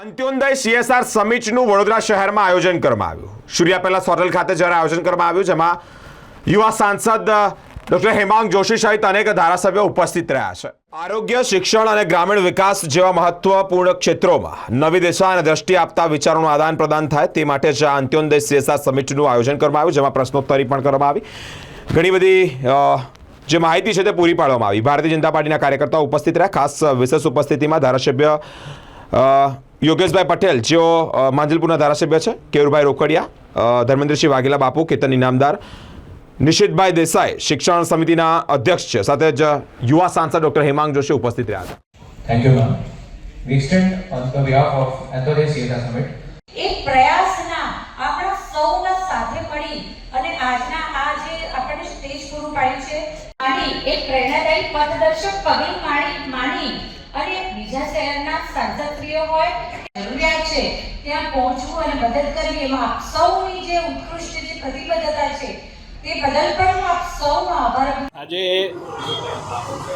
અંત્યોદય CSR સમિટનું Vadodara શહેરમાં આયોજન કરવામાં આવ્યું. સૂર્યા પહેલા હોટલ ખાતે જ્યારે આયોજન કરવામાં આવ્યું, જેમાં યુવા સાંસદ ડોક્ટર હેમાંગ જોશી સહિત અનેક ધારાસભ્યો ઉપસ્થિત રહ્યા છે. આરોગ્ય, શિક્ષણ અને ગ્રામીણ વિકાસ જેવા મહત્વપૂર્ણ ક્ષેત્રોમાં નવી દિશા અને દ્રષ્ટિ આપતા વિચારોનું આદાન પ્રદાન થાય તે માટે જ આ અંત્યોદય સીએસઆર સમિટનું આયોજન કરવામાં આવ્યું, જેમાં પ્રશ્નોત્તરી પણ કરવામાં આવી. ઘણી બધી જે માહિતી છે તે પૂરી પાડવામાં આવી. ભારતીય જનતા પાર્ટીના કાર્યકર્તાઓ ઉપસ્થિત રહ્યા, ખાસ વિશેષ ઉપસ્થિતિમાં ધારાસભ્ય યોગેશભાઈ પટેલ જેઓ માંજલપુરના ધારાસભ્ય છે કેયુરભાઈ રોકડિયા ધર્મેન્દ્રસિંહ વાઘેલા બાપુ કેતન ઇનામદાર નિશિતભાઈ દેસાઈ શિક્ષણ સમિતિના અધ્યક્ષ છે સાથે જ યુવા સાંસદ ડોક્ટર હેમાંગ જોશી ઉપસ્થિત રહ્યા હતા. Thank you ma'am we extend on the behalf of Anthony CSR summit એક પ્રયાસના આપણા સૌના સાથે મળી અને આજના આ જે આપણને સ્ટેજ પૂરું પાડ્યું છે આની એક પ્રેરણાદાયી પથદર્શક પગલું માણી માની બીજા શહેરના સાંસદશ્રીઓ હોય, જરૂરિયાત છે, ત્યાં પહોંચવું અને મદદ કરવી, એમાં આપ સૌની જે ઉત્કૃષ્ટ જે પ્રતિબદ્ધતા છે આજે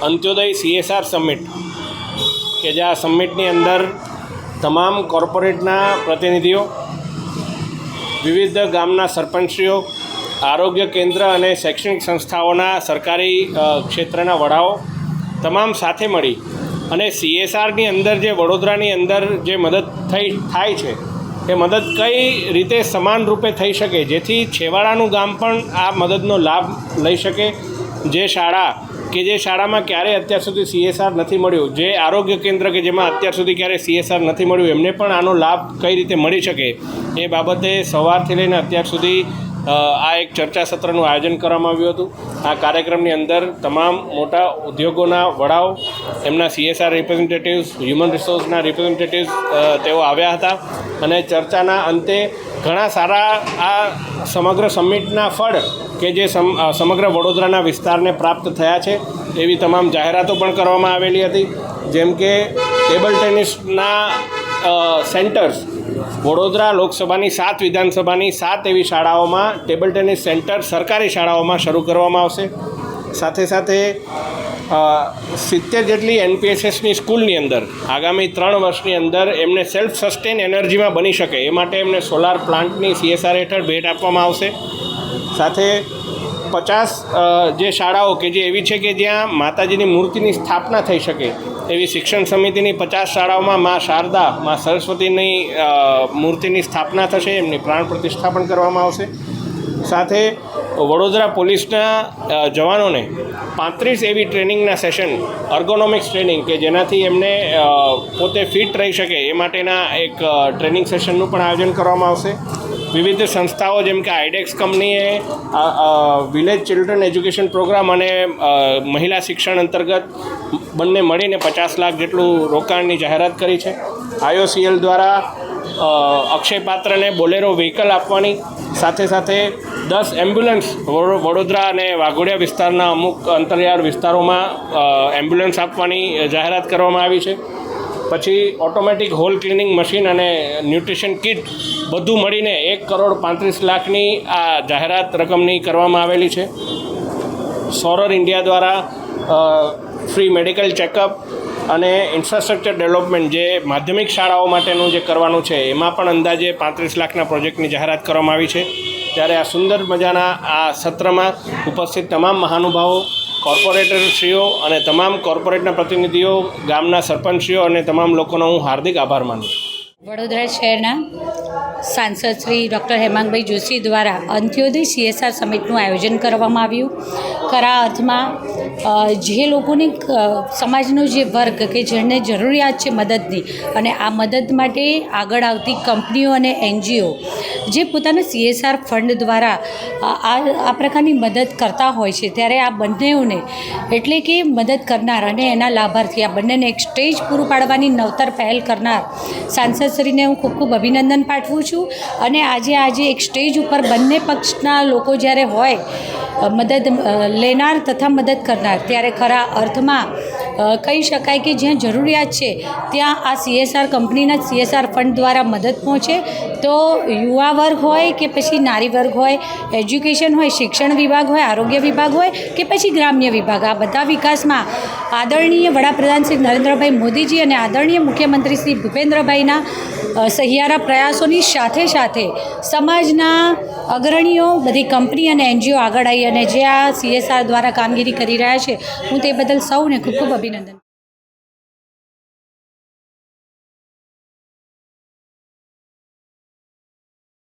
અંત્યોદય સીએસઆર સમિટ કે જે આ સમિટની અંદર તમામ કોર્પોરેટના પ્રતિનિધિઓ, વિવિધ ગામના સરપંચશ્રીઓ, આરોગ્ય કેન્દ્ર અને શૈક્ષણિક સંસ્થાઓના સરકારી ક્ષેત્રના વડાઓ, તમામ સાથે મળી અને સીએસઆરની અંદર જે વડોદરાની અંદર જે મદદ થઈ થાય છે, એ મદદ કઈ રીતે સમાન રૂપે થઈ શકે? જેથી છેવાડાનું ગામ પણ આ મદદનો લાભ લઈ શકે. જે શાળા, કે જે શાળામાં ક્યારેય અત્યાર સુધી સીએસઆર નથી મળ્યું, જે આરોગ્ય કેન્દ્ર કે જેમાં અત્યાર સુધી ક્યારેય સીએસઆર નથી મળ્યું, એમને પણ આનો લાભ કઈ રીતે મળી શકે? એ બાબતે સવારથી લઈને અત્યાર સુધી આ એક ચર્ચા સત્રનું આયોજન કરવામાં આવ્યું હતું. આ કાર્યક્રમની અંદર તમામ મોટા ઉદ્યોગોના વડાઓ, એમના સીએસઆર રિપ્રેઝેન્ટેટિવ્સ હ્યુમન રિસોર્સના રિપ્રેઝેન્ટેટિવ્સ તેઓ આવ્યા હતા અને ચર્ચાના અંતે ઘણા સારા આ સમગ્ર સમિટના ફળ કે જે સમ સમગ્ર વડોદરાના વિસ્તારને પ્રાપ્ત થયા છે એવી તમામ જાહેરાતો પણ કરવામાં આવેલી હતી. જેમ કે ટેબલ ટેનિસના સેન્ટર્સ વડોદરા લોકસભાની સાત વિધાનસભાની સાત એવી શાળાઓમાં ટેબલ ટેનિસ સેન્ટર સરકારી શાળાઓમાં શરૂ કરવામાં આવશે. સાથે સાથે સિત્તેર જેટલી એનપીએસએસની સ્કૂલની અંદર આગામી ત્રણ વર્ષની અંદર એમને સેલ્ફ સસ્ટેન એનર્જીમાં બની શકે. એ માટે એમને સોલાર પ્લાન્ટની સીએસઆર હેઠળ ભેટ આપવામાં આવશે. સાથે પચાસ જે શાળાઓ કે જે એવી છે કે જ્યાં માતાજીની મૂર્તિની સ્થાપના થઈ શકે, એવી શિક્ષણ સમિતિની પચાસ શાળાઓમાં મા શારદા, મા સરસ્વતીની મૂર્તિની સ્થાપના થશે, એમની પ્રાણ પ્રતિષ્ઠાપન કરવામાં આવશે. સાથે વડોદરા પોલીસના જવાનોને પાંત્રીસ એવી ટ્રેનિંગના સેશન, અર્ગોનોમિક્સ ટ્રેનિંગ કે જેનાથી એમને પોતે ફિટ રહી શકે, એ માટેના એક ટ્રેનિંગ સેશનનું પણ આયોજન કરવામાં આવશે. વિવિધ સંસ્થાઓ જેમ કે આઈડેક્સ કંપનીએ વિલેજ ચિલ્ડ્રન એજ્યુકેશન પ્રોગ્રામ અને મહિલા શિક્ષણ અંતર્ગત બંને મળીને પચાસ લાખ જેટલું રોકાણની જાહેરાત કરી છે. આઈઓસીએલ દ્વારા અક્ષય પાત્રને બોલેરો વ્હીકલ આપવાની, સાથે સાથે દસ એમ્બ્યુલન્સ વડો- વડોદરા અને વાઘોડિયા વિસ્તારના અમુક અંતરિયાળ વિસ્તારોમાં એમ્બ્યુલન્સ આપવાની જાહેરાત કરવામાં આવી છે. પછી ઓટોમેટિક હોલ ક્લિનિંગ મશીન અને ન્યુટ્રિશન કિટ બધું મળીને એક કરોડ પાંત્રીસ લાખની આ જાહેરાત રકમની કરવામાં આવેલી છે. સોરર ઇન્ડિયા દ્વારા ફ્રી મેડિકલ ચેકઅપ અને ઇન્ફ્રાસ્ટ્રક્ચર ડેવલપમેન્ટ જે માધ્યમિક શાળાઓ માટેનું જે કરવાનું છે, એમાં પણ અંદાજે પાંત્રીસ લાખના પ્રોજેક્ટની જાહેરાત કરવામાં આવી છે. ત્યારે આ સુંદર મજાના આ સત્રમાં ઉપસ્થિત તમામ મહાનુભાવો કોર્પોરેટરશ્રીઓ અને તમામ કોર્પોરેટના પ્રતિનિધિઓ, ગામના સરપંચશ્રીઓ અને તમામ લોકોનો હું હાર્દિક આભાર માનું છું. વડોદરા શહેરના સાંસદ શ્રી ડૉક્ટર હેમાંગભાઈ જોશી દ્વારા અંત્યોદય સીએસઆર સમિટનું આયોજન કરવામાં આવ્યું. અર્થમાં જે લોકોને સમાજનો જે વર્ગ કે જેને જરૂરિયાત છે મદદની અને આ મદદ માટે આગળ આવતી કંપનીઓ અને એનજીઓ, જે પોતાના સીએસઆર ફંડ દ્વારા આ આ પ્રકારની મદદ કરતા હોય છે, ત્યારે આ બંનેઓને એટલે કે મદદ કરનાર અને એના લાભાર્થી, આ બંનેને એક સ્ટેજ પૂરું પાડવાની નવતર પહેલ કરનાર સાંસદશ્રીને હું ખૂબ ખૂબ અભિનંદન પાઠવું છું. અને આજે આજે એક સ્ટેજ ઉપર બંને પક્ષના લોકો જ્યારે હોય મદદ લેનાર તથા મદદ કરનાર. ત્યારે ખરા અર્થમાં કહી શકાય કે જ્યાં જરૂરિયાત છે, ત્યાં આ સીએસઆર કંપનીના સીએસઆર ફંડ દ્વારા મદદ પહોંચે. તો યુવા વર્ગ હોય કે પછી નારી વર્ગ હોય, એજ્યુકેશન હોય, શિક્ષણ વિભાગ હોય, આરોગ્ય વિભાગ હોય કે પછી ગ્રામ્ય વિભાગ, આ બધા વિકાસમાં આદરણીય વડાપ્રધાન શ્રી નરેન્દ્રભાઈ મોદીજી અને આદરણીય મુખ્યમંત્રી શ્રી ભૂપેન્દ્રભાઈના સહિયારા પ્રયાસોની સાથે સાથે સમાજના અગ્રણીઓ, બધી કંપની અને એનજીઓ આગળ આવી અને જે આ સીએસઆર દ્વારા કામગીરી કરી રહ્યા છે, હું તે બદલ સૌને ખૂબ ખૂબ અભિનંદન